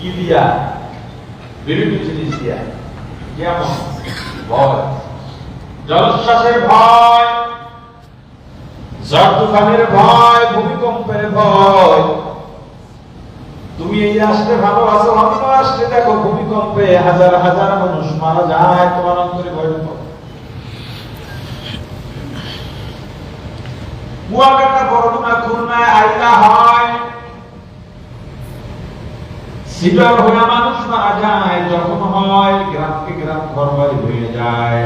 কি দিয়া বিভিন্ন জিনিস দিয়া। যেমন ভয় তুফানের ভয়, ভূমিকম্পের ভয়। তুমি এই রাষ্ট্রে ভালো অন্য রাষ্ট্রে দেখো ভূমিকম্পে হাজার হাজার মানুষ মারা যায় তোমার অন্তরে ভয়। কুয়াকাটা বরগুনা খুলনায় আইলা হয়। মানুষ মারা যায় যখন হয় গ্রামকে গ্রাম হয়ে যায়।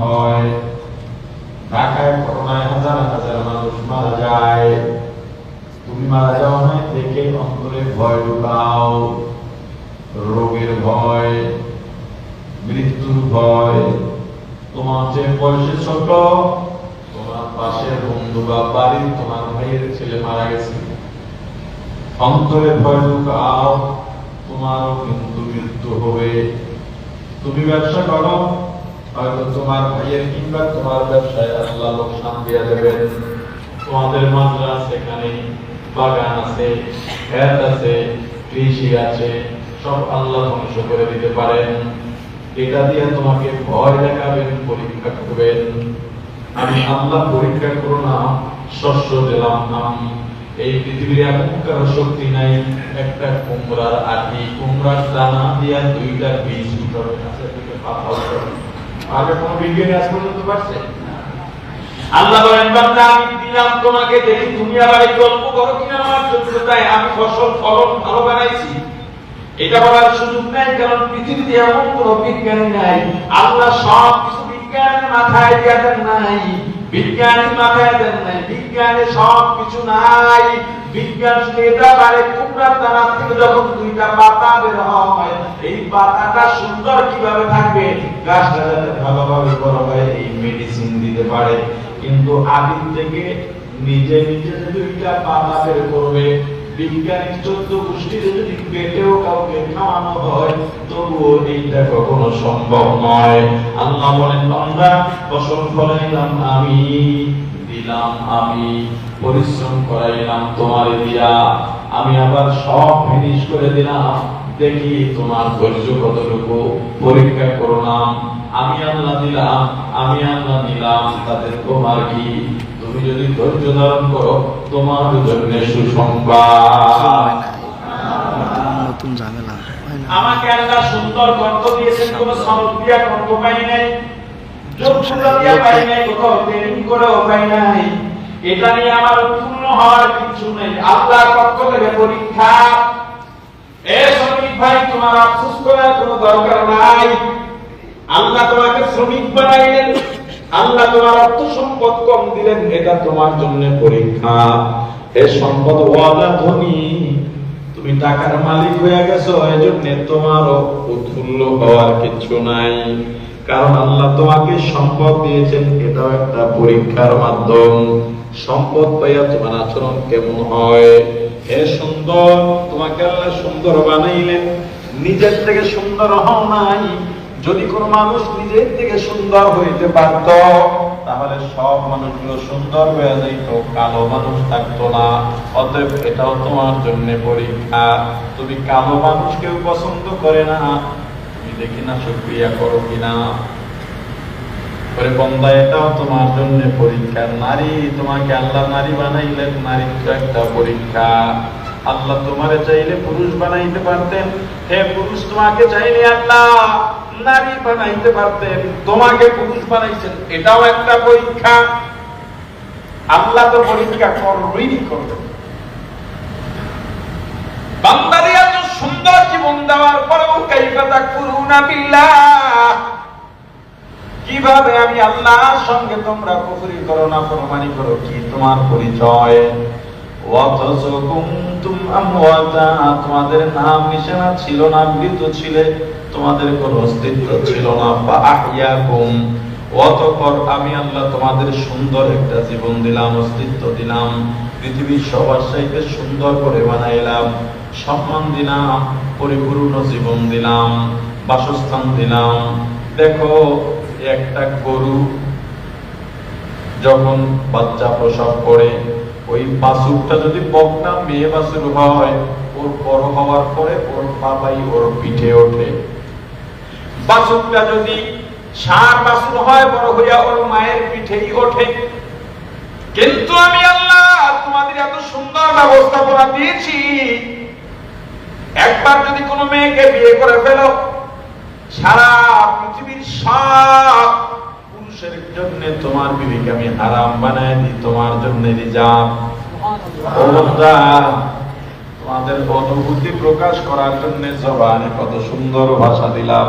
হয়, ঢাকায় করোনায় হাজার হাজার মানুষ মারা যায়। তুমি মারা যাও দেখে অন্তরে ভয় ঢুকাও রোগের ভয়, মৃত্যুর ভয়। তোমার যে বয়সে ছোট, তোমার পাশের বন্ধু বা বাড়ির তোমার ভাইয়ের ছেলে মারা গেছে। অন্তরে ভয় ঢুকাও তোমারও কিন্তু মৃত্যু হবে। তুমি ব্যবসা করো, হয়তো তোমার ভাইয়ের কিংবা তোমার ব্যবসায় আল্লাহ লোকসান দিয়ে দেবেন। তোমাদের মাদ্রাস এখানে, বাগান আছে, ক্ষেত আছে, কৃষি আছে, সব আল্লাহ ধ্বংস করে দিতে পারেন। এটা দিয়ে তোমাকে ভয় দেখাবেন, পরীক্ষা করবেন। আমি আল্লাহ পরীক্ষা করো না, শস্য দিলাম আমি। এই পৃথিবীর এমন কারও শক্তি নাই, একটা কুমড়ার আটি, কুমড়ার দানা দিয়া দুইটা বীজ উঠাবে আছে দুইটা পাতা উঠাবে আগে কোনো বিজ্ঞানী আজ পর্যন্ত পারছে? আল্লাহ বলেন, বান্দা, আমি দিলাম তোমাকে দেখি তুমি আবার এই গল্প করো কিনা আমার যোগ্যতায় আমি ফসল, ফলন ভালো বানাইছি। এটা বলার সুযোগ নাই, কারণ পৃথিবীতে এমন কোন বিজ্ঞানী নাই। আল্লাহ সব কিছু বিজ্ঞানের মাথায় নাই মাথায় নাই, বিজ্ঞানে সব কিছু নাই। বিজ্ঞান এটা পারে কুমড়ার দানা থেকে যখন দুইটা পাতা বের হয়, এই পাতাটা সুন্দর কীভাবে থাকবে? গাছটা যাতে ভালোভাবে বড় হয়, এই মেডিসিন দিতে পারে। কিন্তু আদিম থেকে নিজে নিজে দুইটা পাতা বের করবে বিজ্ঞানিক চোদ্দ যদি পেটেও কাউকে খাওয়ানো হয়, তবুও এইটা কখনো সম্ভব নয়। আল্লাহ বলেন ফসল আমি, দিলাম আমি, পরিশ্রম করাইলাম তোমার দিয়া। আমি আবার সব ফিনিশ করে দিলাম। দেখি তোমার ধৈর্য কতটুকু। পরীক্ষা করলাম, আমি আল্লাহ দিলাম, আমি আল্লাহ দিলাম, তাদের তোমার কি? তুমি যদি ধৈর্য ধারণ করো তোমার জন্য সুসংবাদ। নতুন ঝামেলা আমাকে আল্লাহ সুন্দর কণ্ঠ দিয়েছেন কোন কণ্ঠ পাই নাই। যোগ্যতা দিয়া পাই নাই কোথাও ট্রেনিং করেও পাই নাই। এটা নিয়ে আমার হওয়ার কিছু নেই। আল্লাহর পক্ষ থেকে পরীক্ষা। এ শ্রমিক ভাই তোমার আফসোস করার কোনো দরকার নাই। আল্লাহ তোমাকে শ্রমিক বানাইলেন। আল্লাহ তোমার অর্থ সম্পদ কম দিলেন, এটা তোমার জন্য পরীক্ষা। এ সম্পদ ওয়ালা ধনী, তুমি টাকার মালিক হয়ে গেছো, এজন্য তোমারও উৎফুল্ল হওয়ার কিছু নাই। কারণ আল্লাহ তোমাকে সম্পদ দিয়েছেন, এটাও একটা পরীক্ষার মাধ্যম। সম্পদ পাইয়া তোমার আচরণ কেমন হয়? হে সুন্দর, তোমাকে আল্লাহ সুন্দর বানাইলেন। নিজের থেকে সুন্দর হও নাই যদি কোনো মানুষ নিজের থেকে সুন্দর হইতে পারত তাহলে সব মানুষগুলো সুন্দর হয়ে যাইত, কালো মানুষ থাকতো না। অতএব এটাও তোমার জন্য পরীক্ষা। তুমি কালো মানুষ কেউ পছন্দ করে না। তুমি দেখি না সুক্রিয়া করো কিনা। করে এটাও তোমার জন্য পরীক্ষা। নারী, তোমাকে আল্লাহ নারী বানাইলেন নারী তো একটা পরীক্ষা। আল্লাহ তোমারে চাইলে পুরুষ বানাইতে পারতেন। হে পুরুষ, তোমাকে চাইলে আল্লাহ নারী বানাইতে পারতেন, তোমাকে পুরুষ বানাইছেন, এটাও একটা পরীক্ষা। আল্লাহ তো পরীক্ষা করবেন। কীভাবে আমি সঙ্গে তোমরা কি তোমার পরিচয়? তোমাদের নাম নিশানা ছিল না মৃত ছিলে। তোমাদের কোনো অস্তিত্ব ছিল না। বা আহিয়াকুম অতঃপর আমি আল্লাহ তোমাদের সুন্দর একটা জীবন দিলাম, অস্তিত্ব দিলাম, পৃথিবীর সবার চাইতে সুন্দর করে বানাইলাম, সম্মান দিলাম, পরিপূর্ণ জীবন দিলাম, বাসস্থান দিলাম। দেখো, একটা গরু যখন বাচ্চা প্রসব করে, ওই বাসুরটা যদি বকনা মেয়ে বাসুর হয়, ওর বড় হওয়ার পরে ওর বাবাই ওর পিঠে ওঠে। বাসুরটা যদি সার বাসুর হয় বড় হইয়া ওর মায়ের পিঠেই ওঠে। কিন্তু আমি আল্লাহ তোমাদের এত সুন্দর ব্যবস্থাপনা দিয়েছি। একবার যদি কোনো মেয়েকে বিয়ে করে ফেলো সারা পৃথিবীর সব পুরুষের জন্য তোমার বিবিকে আমি হারাম বানাই দিই তোমার জন্য রিজার্ভ তোমাদের অনুভূতি প্রকাশ করার জন্য জবানে কত সুন্দর ভাষা দিলাম।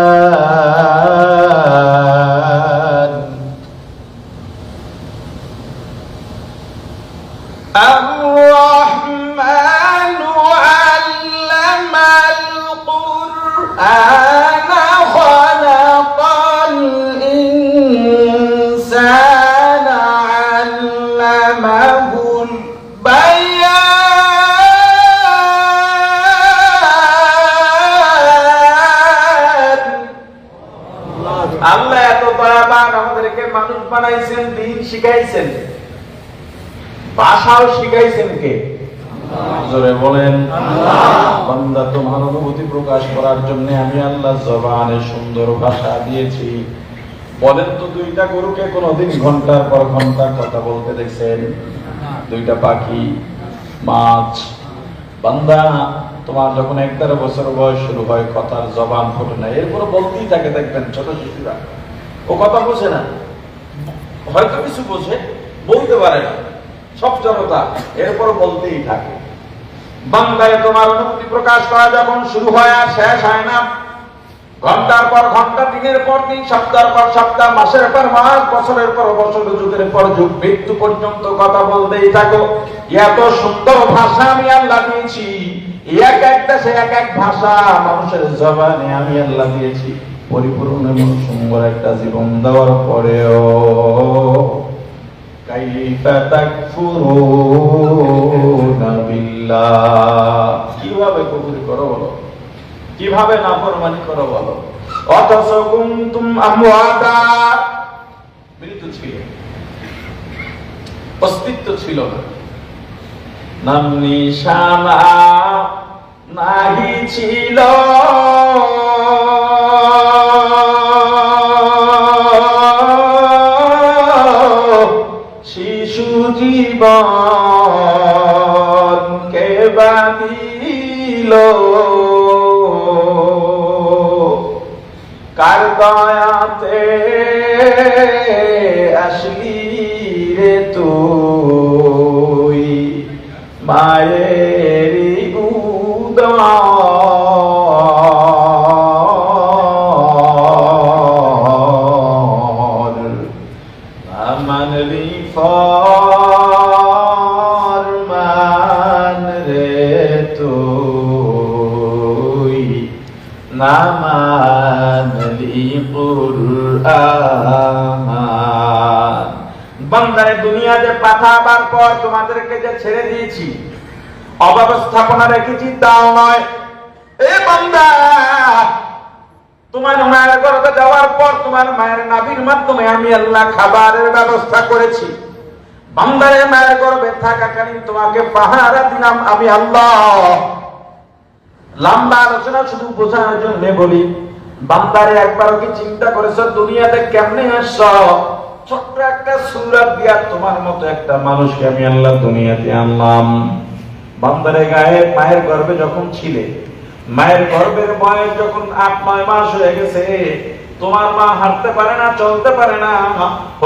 বানাইছেন, দিন শিখাইছেন। ভাষাও শিখাইছেন কে? বান্দা, তোমার যখন এক দেড় বছর বয়স শুরু হয়, কথার জবান ফোটে না। এরপর বলতেই থাকে, দেখবেন ছোট শিশুরা। ও কথা বোঝে না। হয়তো কিছু বোঝে, বলতে পারে না। সব জনতা এরপর বলতেই থাকে। বাংলায় তোমার অনুভূতি প্রকাশ করা যখন শুরু হয় আর শেষ হয় না, ঘণ্টার পর ঘণ্টা, দিনের পর দিন, সপ্তাহের পর সপ্তাহ, মাসের পর মাস, বছরের পর বছর, যুগের পর যুগ, মৃত্যু পর্যন্ত কথা বলতেই থাকো। এত সুন্দর ভাষা আমি আল্লাহ দিয়েছি। এক এক দেশে এক এক ভাষা, মানুষের জবানে আমি আল্লাহ দিয়েছি। পরিপূর্ণ এবং সুন্দর একটা জীবন দেওয়ার পরেও কীভাবে কুফর করো বলো? কীভাবে করো বলো? অথচ আমওয়াতা। মৃত্যু ছিল। অস্তিত্ব ছিল না। নাম নিশানা নাহি ছিল। জীবন কে বাঁধিল? কার দয়াতে আসলি রে তুই? পাঠাবার পর তোমাদেরকে যে ছেড়ে দিয়েছি। অব্যবস্থাপনা রেখেছি, তাও নয়। তোমার মায়ের গর্ভে যাওয়ার পর তোমার মায়ের নাভির মাধ্যমে আমি আল্লাহ খাবারের ব্যবস্থা করেছি। বান্দারে, মায়ের গর্ভে থাকাকালীন তোমাকে পাহারা দিলাম আমি আল্লাহ। লম্বা আলোচনা, শুধু বোঝানোর জন্য বলি, বান্দারে, একবারও কি চিন্তা করেছ? দুনিয়াতে কেমনে আসছ? ছোট্ট একটা সুরাত দিয়া তোমার মতো একটা মানুষকে আমি আল্লাহ দুনিয়াতে আনলাম। বান্দারে গায়ে মায়ের যখন ছিলে, মায়ের বয়স যখন আট, নয় মাস হয়ে গেছে, তোমার মা হাঁটতে পারে না, চলতে পারে না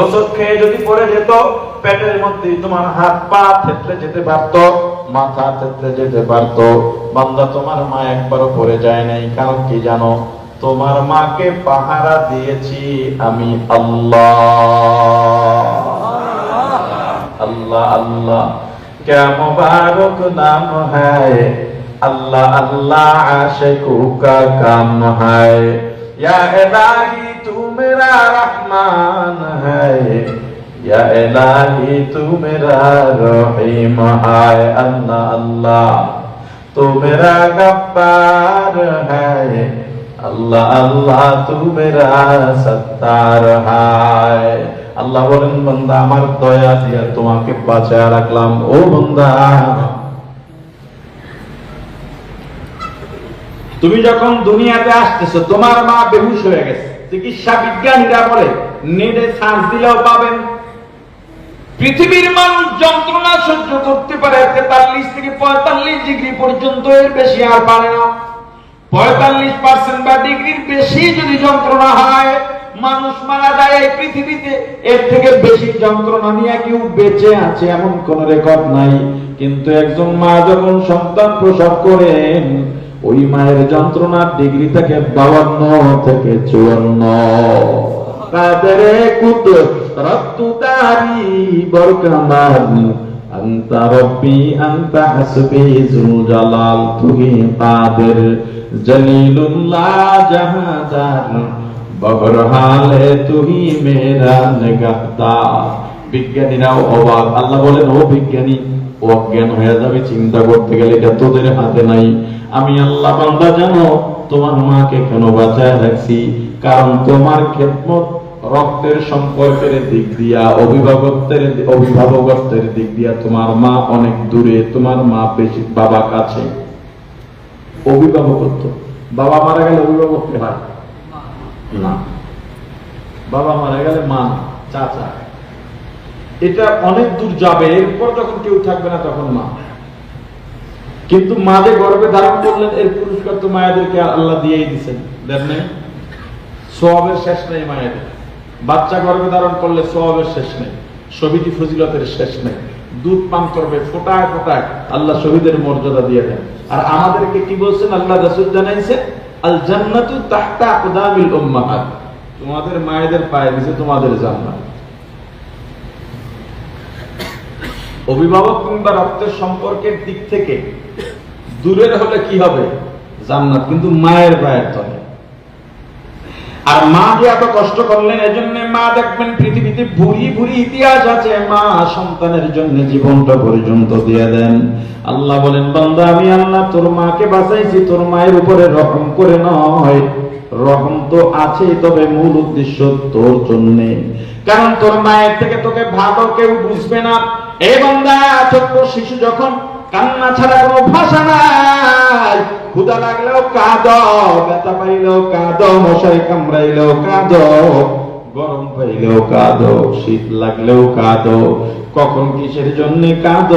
ওষুধ খেয়ে যদি পড়ে যেত, পেটের মধ্যে তোমার হাত পা থেতলে যেতে পারতো, মাথা থেতলে যেতে পারতো। বান্দা তোমার মা একবারও পড়ে যায় নাই, কারণ কি জানো? তোমার মাকে পাহারা দিয়েছি আমি আল্লাহ। আল্লাহ আল্লাহ। কে মুবারক নাম হ্যায় আল্লাহ আল্লাহ, আশিকু কা কাম হ্যায় ইয়া ইলাহি তু রহমান হ্যায় ইয়া ইলাহি তু মেরা রহিম হ্যায় আল্লাহ আল্লাহ। তু মেরা হ্যায় আল্লাহ আল্লাহ তু মেরা সত্তার হায়। আল্লাহ বলেন, বান্দা, আমার দয়া দিয়া তোমাকে বাঁচায় রাখলাম। ও বান্দা, তুমি যখন দুনিয়াতে আসতেছো, তোমার মা বেহুশ হয়ে গেছে। চিকিৎসা বিজ্ঞানীরা বলে, নেটে সার্চ দিলেও পাবেন। পৃথিবীর মানুষ যন্ত্রণা সহ্য করতে পারে, তেতাল্লিশ থেকে পঁয়তাল্লিশ ডিগ্রি পর্যন্ত এর বেশি আর পারে না। পঁয়তাল্লিশ পার্সেন্ট বা ডিগ্রির বেশি যদি যন্ত্রণা হয়, মানুষ মারা যায় এই পৃথিবীতে, এর থেকে বেশি যন্ত্রণা নিয়ে কেউ বেঁচে আছে এমন কোন রেকর্ড নাই। কিন্তু একজন মা যখন সন্তান প্রসব করেন, ওই মায়ের যন্ত্রণার ডিগ্রি থাকে বাউান্ন থেকে চুয়ান্ন। কাদের কুত রক্তু তারি আন্তা রব্বি, আন্তা হাসবি জুল জালাল তুহি কাদের জলিলুল্লাহ জাহাদার বহর হালে তুমি মেরা বিজ্ঞানীরাও অবাক। আল্লাহ বলেন, ও বিজ্ঞানী ও অজ্ঞান হয়ে যাবে, চিন্তা করতে গেলে এটা তোদের হাতে নাই। আমি আল্লাহ বান্দা জানো তোমার মাকে কেন বাঁচায় রাখছি? কারণ তোমার খেদমত রক্তের সম্পর্কের দিক দিয়া অভিভাবকের অভিভাবকত্বের দিক দিয়া তোমার মা অনেক দূরে, তোমার মা বেশি, বাবা কাছে। অভিভাবকত্ব। বাবা মারা গেলে অভিভাবক কে হয়? না বাবা মারা গেলে মা, চাচা। এটা অনেক দূর যাবে, এরপর যখন কেউ থাকবে না তখন মা। কিন্তু মা যে গর্বে ধারণ করলেন, এর পুরস্কার তো মায়েদেরকে আল্লাহ দিয়েই দিচ্ছেন দেন নাই? সোয়াবের শেষ নেই মায়েদের। বাচ্চা গর্ভে ধারণ করলে সোয়াবের শেষ নেই। শহীদি ফজিলতের শেষ নেই। দুধ পান করবে, ফোটায় ফোটায় আল্লাহ শহীদের মর্যাদা দিয়ে দেন। আর আমাদেরকে কি বলছেন? আল্লাহ রাসূল জানাইছে আল জান্নাতু তাহতা আকদামিল উম্মাহাত। তোমাদের মায়েদের পায়ে দিছে তোমাদের জান্নাত। অভিভাবক কিংবা রক্তের সম্পর্কের দিক থেকে দূরের হলে কি হবে? জান্নাত। কিন্তু মায়ের পায়ের তলে। আর মা যে এত কষ্ট করলেন, এজন্য মা দেখবেন পৃথিবীতে ভুরি ভুরি ইতিহাস আছে। মা সন্তানের জন্য জীবনটা পর্যন্ত দিয়ে দেন। আল্লাহ বলেন, বান্দা, আমি আল্লাহ তোর মাকে বাঁচাইছি, তোর মায়ের উপরে রহম করে নয়। রহম তো আছেই, তবে মূল উদ্দেশ্য তোর জন্য। কারণ তোর মায়ের থেকে তোকে ভালো কেউ বুঝবে না। এই বান্দা, ছোট্ট শিশু যখন কান্না ছাড়া কোনো ভাষা নাই। ক্ষুদা লাগলেও কাঁদ, ব্যথা পাইলেও কাঁদ মশাই কামড়াইলেও কাঁদ, গরম পাইলেও কাঁদ, শীত লাগলেও কাঁদ, কখন কিসের জন্য কাঁদ?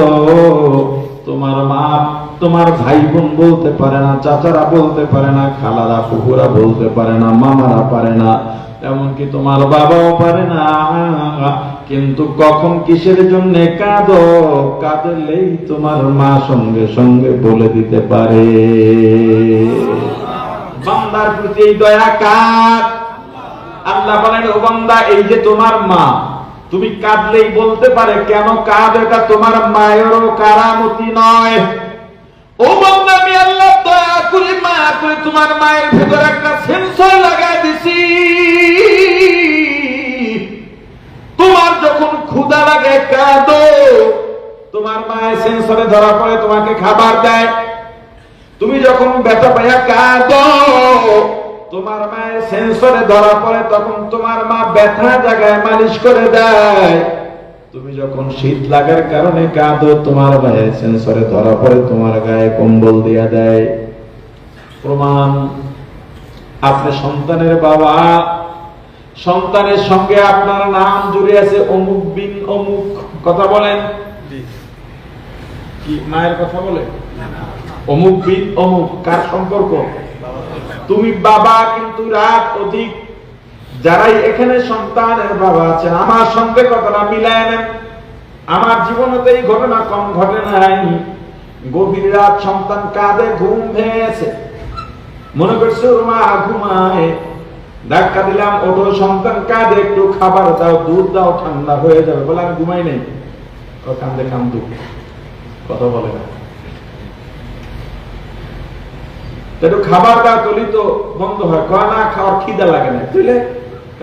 তোমার মা, তোমার ভাই বোন বলতে পারে না, চাচারা বলতে পারে না, খালারা ফুকুরা বলতে পারে না, মামারা পারে না, এমনকি তোমার বাবাও পারে না। কিন্তু কখন কিসের জন্য কাঁদো? কাঁদলেই তোমার মা সঙ্গে সঙ্গে বলে দিতে পারে। বান্দার প্রতি এই দয়া কার? আল্লাহ বলেন, ও বান্দা, এই যে তোমার মা, তুমি কাঁদলেই বলতে পারে, কেন কাঁদ? এটা তোমার মায়েরও কারামতি নয়। তোমার মায়ের ভেতর একটা সেন্সর লাগাই দিছি। লাগে কাঁদো। তোমার মায়ের সেন্সরে ধরা পড়ে, তোমাকে খাবার দেয়। তুমি যখন ব্যথা পাইয়া কাঁদো, তোমার মায়ের সেন্সরে ধরা পড়ে, তখন তোমার মা ব্যথা জায়গায় মালিশ করে দেয়। তুমি যখন শীত লাগার কারণে কাঁদো, তোমার মায়ের সেন্সরে ধরা পড়ে, তোমার গায়ে কম্বল দিয়া দেয়। প্রমাণ, আপনি সন্তানের বাবা। সন্তানের সঙ্গে আপনার নাম জুড়ে আছে অমুক বিন অমুক কথা বলেন। কি মায়ের কথা বলে? অমুক বিন অমুক কার সম্পর্ক? তুমি বাবা কিন্তু রাত অধিক। যারাই এখানে সন্তানের বাবা আছেন আমার সঙ্গে কথাটা মিলায় নেন। আমার জীবনেতে এই ঘটনা কম ঘটে নাই। গভীর রাত সন্তান কাঁদে ঘুম ভেঙেছে। মনে করছে ওর মা ঘুমায়। ধাক্কা দিলাম, ওঠো সন্তান, কাঁদে, একটু খাবার দাও, দুধ দাও, ঠান্ডা হয়ে যাবে। বলে, আমি ঘুমাই নেই। কান্দে কান্দু কথা বলে না। একটু খাবার দাও তো বন্ধ হয়। কয়, না, খাওয়ার খিদা লাগে না।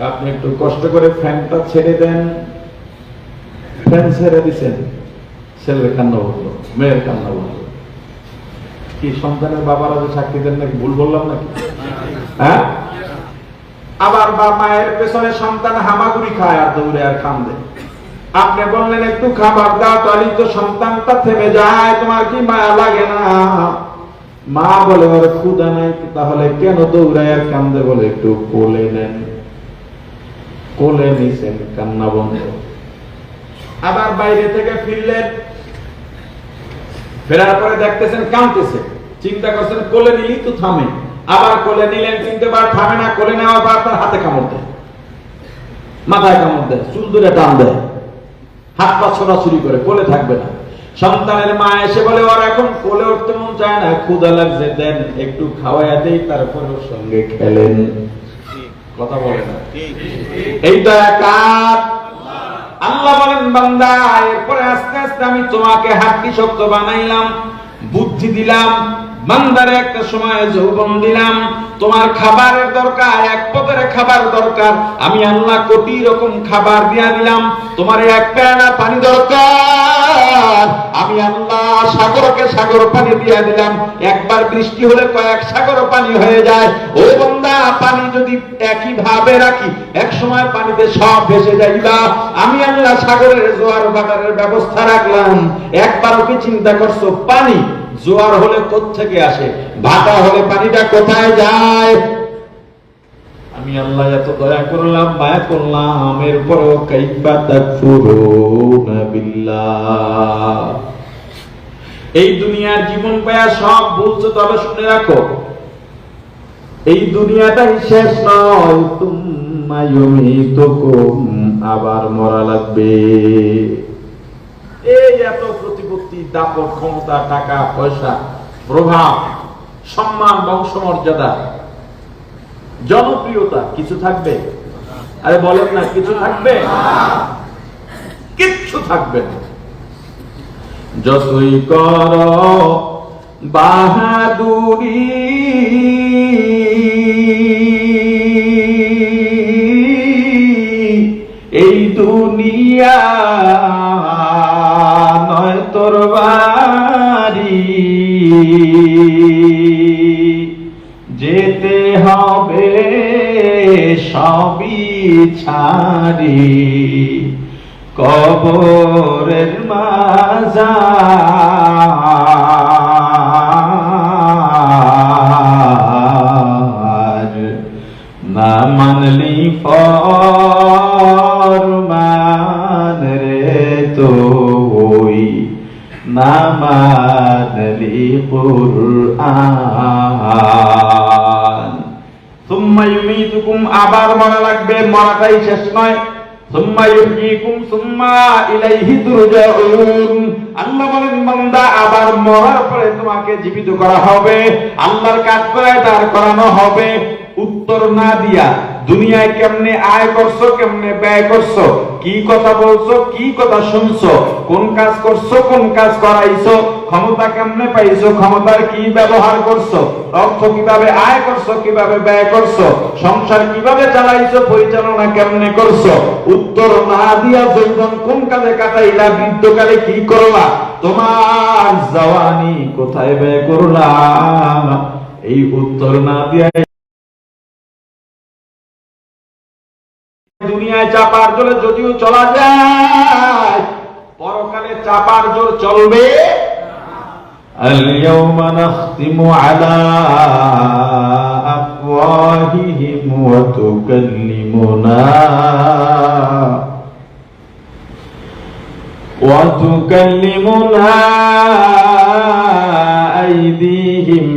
আপনি একটু কষ্ট করে ফ্যানটা ছেড়ে দেন। ফ্যান ছেড়ে দিছেন। ছেলের কান্না বলল, মেয়ের কান্না বলল। কি, সন্তানের বাবারা যে সাক্ষী দেন নাকি? ভুল বললাম নাকি? হ্যাঁ? আবার বা মায়ের পেছনে সন্তান হামাগুড়ি খায় আর দৌড়ে আর কান্দে। আপনি বললেন, একটু খাবার দাও তাহলে তো সন্তানটা থেমে যায়, তোমার কি মায়া লাগে না? মা বলে ওর ক্ষুদা নাই, তাহলে কেন দৌড়ায় আর কান্দে? বলে, একটু কোলে নেন, কোলে নিছেন, কান্না বন্ধ। আবার বাইরে থেকে ফিরলেন। ফেরার পরে দেখতেছেন, কাঁদতেছে। চিন্তা করছেন, কোলে নিলি তো থামে। আবার কোলে নিলেন কিন্তু বার থামে না, কোলে নেওয়ার পর তার হাতে কামড় দেয়। মাথায় কামড় দেয়, চুল ধরে টান দেয়। হাত পা ছোড়াছুরি করে, কোলে থাকবে না। সন্তানের মা এসে বলে, ওর এখন কোলে উঠতে মন চায় না ক্ষুদা লাগছে, দেন একটু খাওয়াইয়া দেই, তারপর ওর সঙ্গে খেলেন। কথা বলে না। এইটা কার? আল্লাহ বলেন, বান্দা, এরপরে আস্তে আস্তে আমি তোমাকে হাড্ডি শক্ত বানাইলাম, বুদ্ধি দিলাম বান্দারে একটা সময় যৌবন দিলাম। তোমার খাবারের দরকার, এক পদের খাবার দরকার। আমি আল্লাহ কোটি রকম খাবার দিয়া দিলাম। তোমার এক পেয়ালা পানি দরকার। আমি আল্লাহ সাগরকে সাগর পানি দিয়া দিলাম। একবার বৃষ্টি হলে কয়েক সাগর পানি হয়ে যায়। ও বন্দা, পানি যদি একই ভাবে রাখি, এক সময় পানিতে সব ভেসে যাইবা। আমি আল্লাহ সাগরের জোয়ার বাটারের ব্যবস্থা রাখলাম। একবারও কি চিন্তা করছ? পানি। জোয়ার হলে থেকে আসে, ভাটা হলে পানিটা কোথায় যায়? আমি আল্লাহ এত দয়া করলাম, মায়া করলাম বিল্লাহ। এই দুনিয়ার জীবন পায়া সব বলছো তবে শুনে রাখো। এই দুনিয়াটাই শেষ নয়, তুম্মা ইউমিতুকুম, আবার মরা লাগবে। এই এত প্রতিপত্তি, দাপট, ক্ষমতা, টাকা, পয়সা, প্রভাব, সম্মান, বংশমর্যাদা, জনপ্রিয়তা কিছু থাকবে? আরে বলেন না, কিছু থাকবে? কিচ্ছু থাকবে যতই কর বাহাদুরি, এই দুনিয়া নয় তোর বাড়ি। যেতে হবে সবই ছাড়ি। কবরের মাজার মরাটাই শেষ নয়। আল্লাহ আবার মরার পরে তোমাকে জীবিত করা হবে। আল্লাহর কাজ করায় দাঁড় করানো হবে। উত্তর না দিয়া দুনিয়ায় কেমনে আয় করছ, কেমনে ব্যয় করছ? কি কথা বলছো, কি কথা শুনছো? কোন কাজ করছ, কোন কাজ করাইছো? ক্ষমতা কেমনে পাইছো? ক্ষমতার কি ব্যবহার করছ? অর্থ কীভাবে আয় করছ, কীভাবে ব্যয় করছ? সংসার কীভাবে চালাইছো, পরিচালনা কেমনে করছ? উত্তর না দিয়া যৌবন কোন কাজে কাটাইলা, বৃদ্ধকালে কি করলা? তোমার জওয়ানি কোথায় ব্যয় করলা? এই উত্তর না দিয়া দুনিয়ায় চাপার জোরে যদিও চলা যায় পরকালে চাপার জোর চলবে اليوم نختم على أفواههم وتكلمنا وتكلمنا أيديهم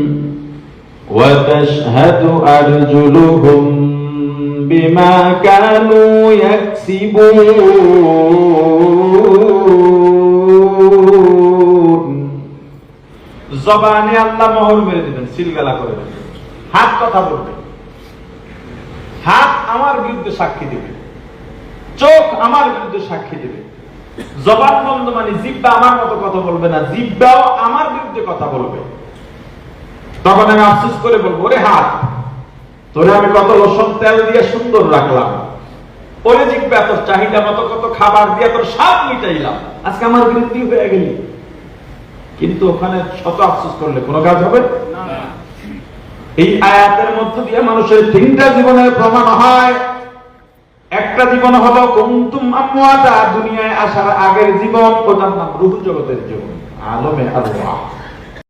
وتشهد أرجلهم بما বিমা কানু জবানে আল্লাহ মোহর মেরে দিবেন, সিলগালা করে হাত কথা বলবে হাত আমার বিরুদ্ধে সাক্ষী দিবে চোখ আমার বিরুদ্ধে সাক্ষী দিবে জবান বন্ধ মানে জিব্বা আমার মতো কথা বলবে না, জিব্বাও আমার বিরুদ্ধে কথা বলবে। তখন আমি আফসোস করে বলব, ওরে হাত তোরে আমি কত লোশন তেল দিয়ে সুন্দর রাখলাম। ওরে জিজ্ঞা তোর চাহিদা মতো কত খাবার দিয়ে তোর সব মিটাইলাম। আজকে আমার বৃদ্ধি হয়ে গেলি। কিন্তু ওখানে শত আফসোস করলে কোনো কাজ হবে? এই আয়াতের মধ্য দিয়ে মানুষের তিনটা জীবনের প্রমাণ হয়। একটা জীবন হলো কুন্তুম আমওয়াতা দুনিয়ায় আসার আগের জীবন। ওটার নাম রূহ জগতের জীবন আলমে আল্লাহ।